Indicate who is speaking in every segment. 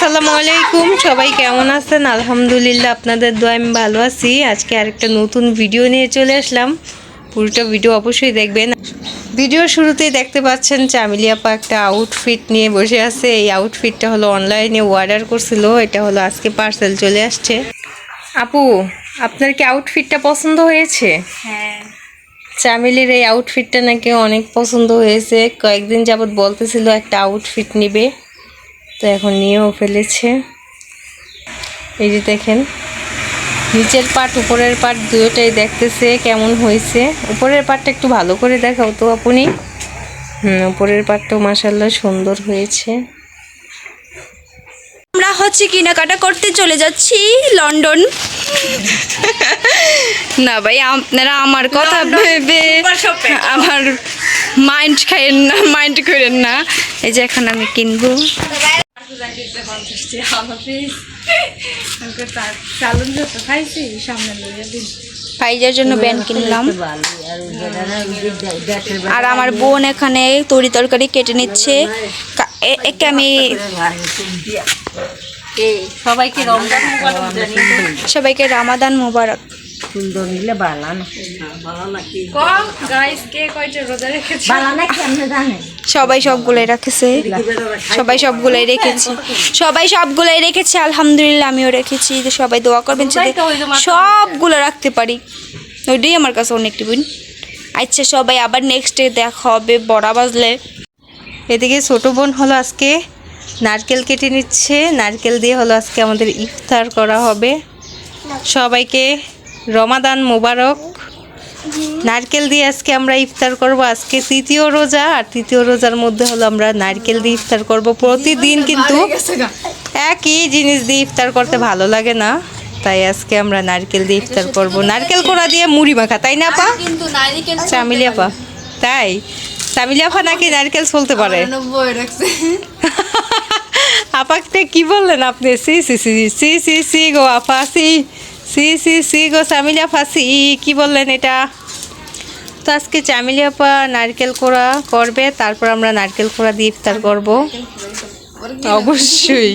Speaker 1: আসসালামু আলাইকুম সবাই কেমন আছেন? আলহামদুলিল্লাহ আপনাদের দোয়া আমি ভালো আছি। আজকে আরেকটা নতুন ভিডিও নিয়ে চলে আসলাম। পুরোটা ভিডিও অবশ্যই দেখবেন। ভিডিওর শুরুতেই দেখতে পাচ্ছেন চামিলি আপা একটা আউটফিট নিয়ে বসে আছে। এই আউটফিটটা হলো অনলাইনে অর্ডার করছিল। এটা হলো আজকে পার্সেল চলে আসছে। আপু আপনার কি আউটফিটটা পছন্দ হয়েছে?
Speaker 2: হ্যাঁ।
Speaker 1: চামিলির এই আউটফিটটা নাকি অনেক পছন্দ হয়েছে। কয়েকদিন যাবৎ বলতেছিল একটা আউটফিট নিবে। তো এখন নিয়েও ফেলেছে। এই যে দেখেন নিচের পাট উপরের পাট দুটোটাই দেখতেছে কেমন হয়েছে। উপরের পাটটা একটু ভালো করে দেখাও তো আপনি। হুম উপরের পাটটাও মাসাল্লাহ সুন্দর হয়েছে।
Speaker 2: আমরা হচ্ছে কেনাকাটা করতে চলে যাচ্ছি লন্ডন। না ভাই আপনারা আমার কথা ভেবে আমার মাইন্ড খাইয়েন না মাইন্ড করেন না। এই যে এখন আমি কিনবো। ফাইজার জন্য ব্যান্ড কিনলাম। আর আমার বোন এখানে তরি তরকারি কেটে নিচ্ছে। একে আমি
Speaker 1: সবাইকে
Speaker 2: সবাইকে রামাদান মুবারক।
Speaker 3: সুন্দর নিলে বালা না
Speaker 2: সবাই সবগুলোই রাখেছে। সবাই সবগুলোই রেখেছে। সবাই সবগুলোই রেখেছে আলহামদুলিল্লাহ আমিও রেখেছি। তো সবাই দোয়া করবেন যাতে সবগুলো রাখতে পারি। ওইটাই আমার কাছে অনেক টিফিন আচ্ছা সবাই আবার নেক্সট ডে দেখা হবে বড়া বাজলে।
Speaker 1: এদিকে ছোট বোন হলো আজকে নারকেল কেটে নিচ্ছে। নারকেল দিয়ে হলো আজকে আমাদের ইফতার করা হবে। সবাইকে রমাদান মোবারক। নারকেল দিয়ে আজকে আমরা ইফতার করব। আজকে তৃতীয় রোজা আর তৃতীয় রোজার মধ্যে হলো আমরা নারকেল দিয়ে ইফতার করব। প্রতিদিন কিন্তু একই জিনিস দিয়ে ইফতার করতে ভালো লাগে না। তাই আজকে আমরা নারকেল দিয়ে ইফতার করব। নারকেল কোড়া দিয়ে মুড়ি মাখা তাই না পা
Speaker 2: কিন্তু নারিকেল
Speaker 1: চামিলি আপা। তাই? চামিলি আপা নাকি নারকেল চলতে পারে? আপাকে কি বললেন আপনি? সি সি সি সি সি সি গো আপা সি। সি সি সি গো চামিলি আপা সি, কি বললেন এটা? তো আজকে চামিলি আপা নারকেল কোড়া করবে, তারপর আমরা নারকেল কোড়া দিয়ে ইফতার করব। অবশ্যই।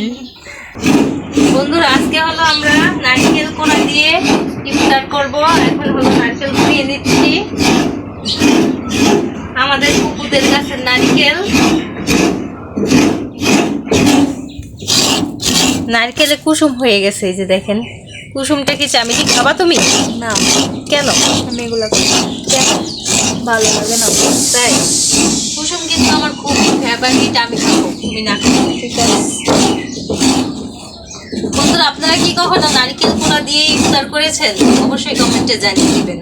Speaker 1: বন্ধুরা, আজকে হলো আমরা নারকেল কোড়া দিয়ে ইফতার করব। এখন হলো নারকেল কুড়িয়ে নিচ্ছি। আমাদের কুকুরদের গাছের নারকেল। নারকেলে কুসুম হয়ে গেছে, এই যে দেখেন। কুসুমটা কি চামিলি খাবা তুমি?
Speaker 2: না।
Speaker 1: কেন?
Speaker 2: আমি এগুলো
Speaker 1: কেন?
Speaker 2: ভালো লাগে না।
Speaker 1: তাই? কুসুম কিন্তু আমার খুব ফেভারিট আমি খাব তুমি না
Speaker 2: ঠিক আছে।
Speaker 1: বন্ধুরা আপনারা কি কখনো নারকেল কোড়া দিয়ে ইফতার করেছেন? অবশ্যই কমেন্টে জানিয়ে দিবেন।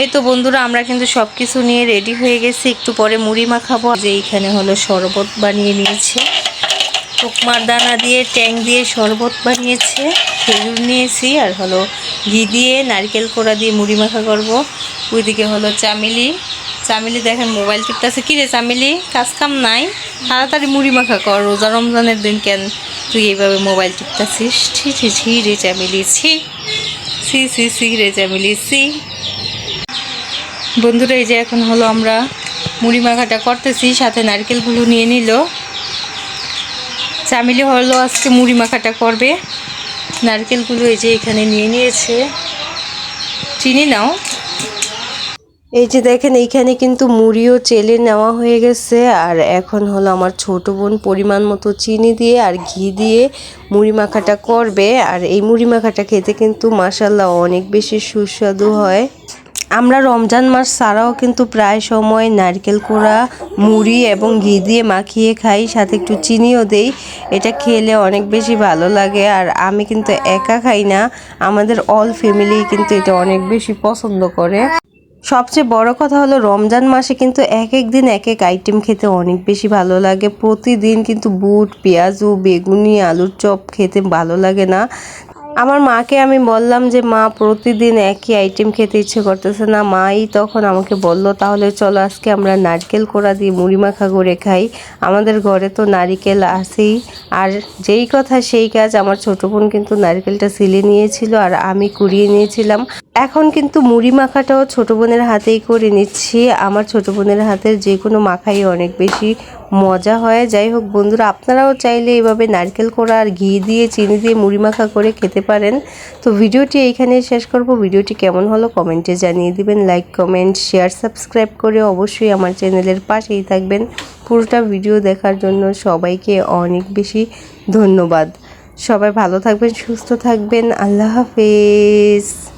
Speaker 1: এই তো বন্ধুরা আমরা কিন্তু সব কিছু নিয়ে রেডি হয়ে গেছি। একটু পরে মুড়ি মাখাবো। যে এইখানে হলো শরবত বানিয়ে নিয়েছে। টুকমার দানা দিয়ে, ট্যাং দিয়ে শরবত বানিয়েছে, খেজুর নিয়েছি, আর হলো ঘি দিয়ে নারকেল কোড়া দিয়ে মুড়ি মাখা করব। ওইদিকে হলো চামেলি। চামেলি দেখেন, মোবাইল টিপতেছে। কী রে চামেলি? কাজ কাম নাই? তাড়াতাড়ি মুড়ি মাখা কর। রোজা রমজানের দিন কেন তুই এইভাবে মোবাইল টিপতেছিস? ছি ছি ছি রে চামেলি, ছি। সি সি সি রে চামেলি সি বন্ধুরা, এই যে এখন হলো আমরা মুড়ি মাখাটা করতেছি, সাথে নারকেলগুলো নিয়ে নিল। চামিলি হলো আজকে মুড়ি মাখাটা করবে। নারকেলগুলো এই যে এখানে নিয়ে নিয়েছে। চিনি নাও। এই যে দেখেন, এইখানে কিন্তু মুড়িও চেলে নেওয়া হয়ে গেছে। আর এখন হলো আমার ছোট বোন পরিমাণ মতো চিনি দিয়ে আর ঘি দিয়ে মুড়ি মাখাটা করবে। আর এই মুড়ি মাখাটা খেতে কিন্তু মাসাল্লাহ অনেক বেশি সুস্বাদু হয়। আমরা রমজান মাস ছাড়াও কিন্তু প্রায় সময় নারকেল কোড়া, মুড়ি এবং ঘি দিয়ে মাখিয়ে খাই, সাথে একটু চিনিও দেই। এটা খেলে অনেক বেশি ভালো লাগে আর আমি কিন্তু একা খাই না। আমাদের অল ফ্যামিলি কিন্তু এটা অনেক বেশি পছন্দ করে। সবচেয়ে বড় কথা হলো রমজান মাসে কিন্তু এক এক দিন এক এক আইটেম খেতে অনেক বেশি ভালো লাগে। প্রতিদিন কিন্তু বুট, পেঁয়াজু, বেগুনি, আলুর চপ খেতে ভালো লাগে না। আমার মাকে আমি বললাম যে, মা, প্রতিদিন একই আইটেম খেতে ইচ্ছে করতেছে না। মাই তখন আমাকে বলল, তাহলে চলো আজকে আমরা নারকেল কোড়া দিয়ে মুড়ি মাখা করে খাই। আমাদের ঘরে তো নারিকেল আছেই। আর যেই কথা সেই কাজ আমার ছোট বোন কিন্তু নারকেলটা সিলে নিয়েছিল আর আমি কুড়িয়ে নিয়েছিলাম। এখন কিন্তু মুড়ি মাখাটাও ছোট বোনের হাতেই করে নিচ্ছি। আমার ছোট বোনের হাতের যে কোনো মাখাই অনেক বেশি মজা হয়। যাই হোক বন্ধুরা, আপনারাও চাইলে এভাবে নারকেল কোড়া আর ঘি দিয়ে, চিনি দিয়ে মুড়ি মাখা করে খেতে পারেন। তো ভিডিওটি এইখানে শেষ করব। ভিডিওটি কেমন হলো কমেন্টে জানিয়ে দিবেন। লাইক কমেন্ট শেয়ার সাবস্ক্রাইব করে অবশ্যই আমার চ্যানেলের পাশেই থাকবেন। পুরোটা ভিডিও দেখার জন্য সবাইকে অনেক বেশি ধন্যবাদ। সবাই ভালো থাকবেন, সুস্থ থাকবেন। আল্লাহ হাফেজ।